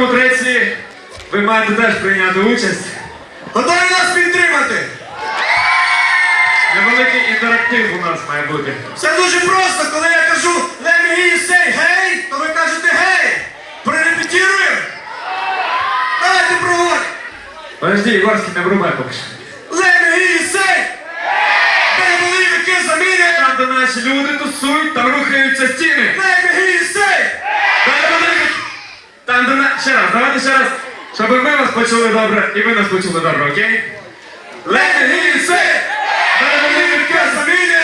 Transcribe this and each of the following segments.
другому, треці ви маєте теж прийняти участь. Готові нас підтримати! Невеликий інтерактив у нас має бути. Все дуже просто, коли я кажу «Let me hear you say hey», то ви кажете «Hey». Прорепетіруємо! Давайте проводь! Подожди, Ігорський, не врубай поки що. «Let me hear you say hey». Перебули віки заміни! Там, де наші люди тусують, там рухаються стіни. ще раз, давайте ще раз, щоб ми вас почули добре і ви нас почули добре, окей? Let me say!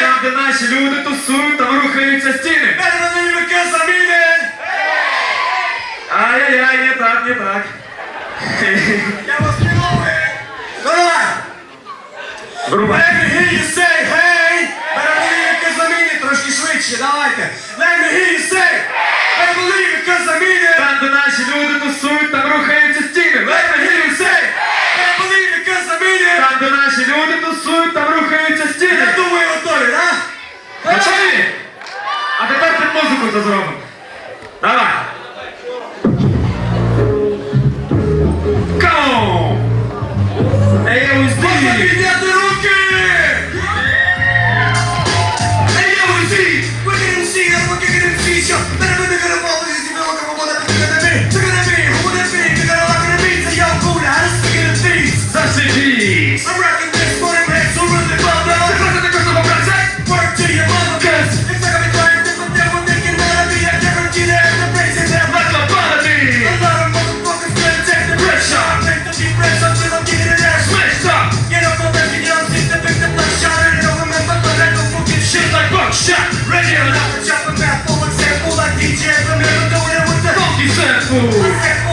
Там, де наші люди тусують, там рухаються стіни. Ай-яй-яй, не так, не так. Я вас не Давай! Let me hear you say, hey! ass, funky sample.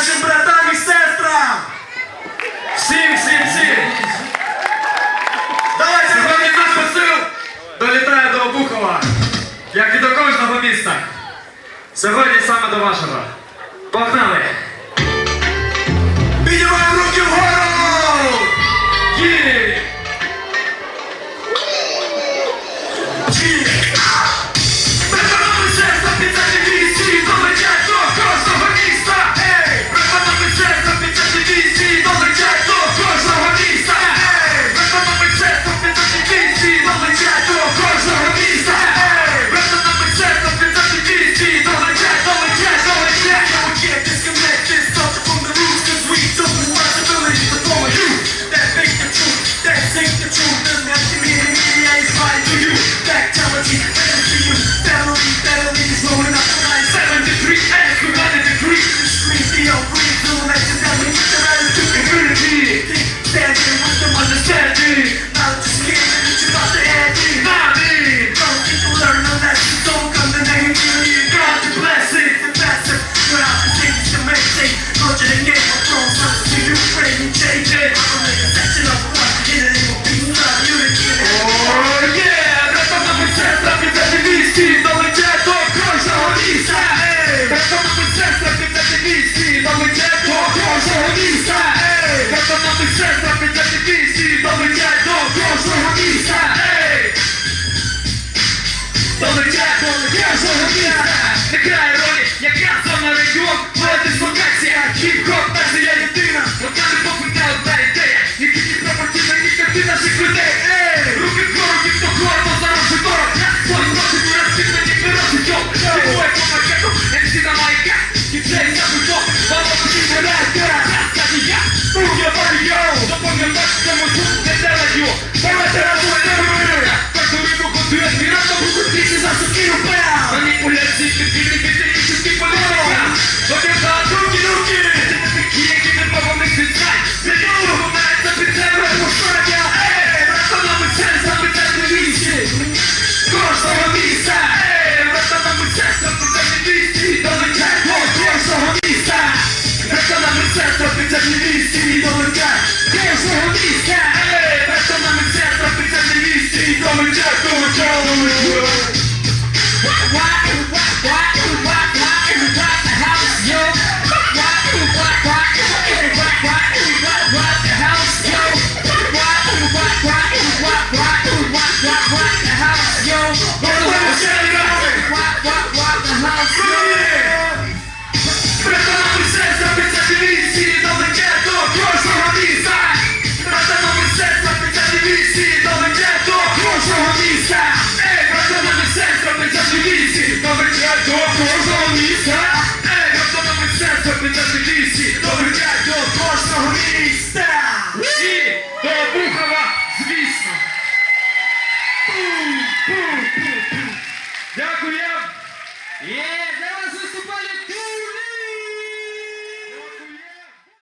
нашим братам і сестрам. Всім, всім, всім. Давай сьогодні наш посил долітає до Обухова, як і до кожного міста. Сьогодні саме до вашого. Погнали! Fantasia.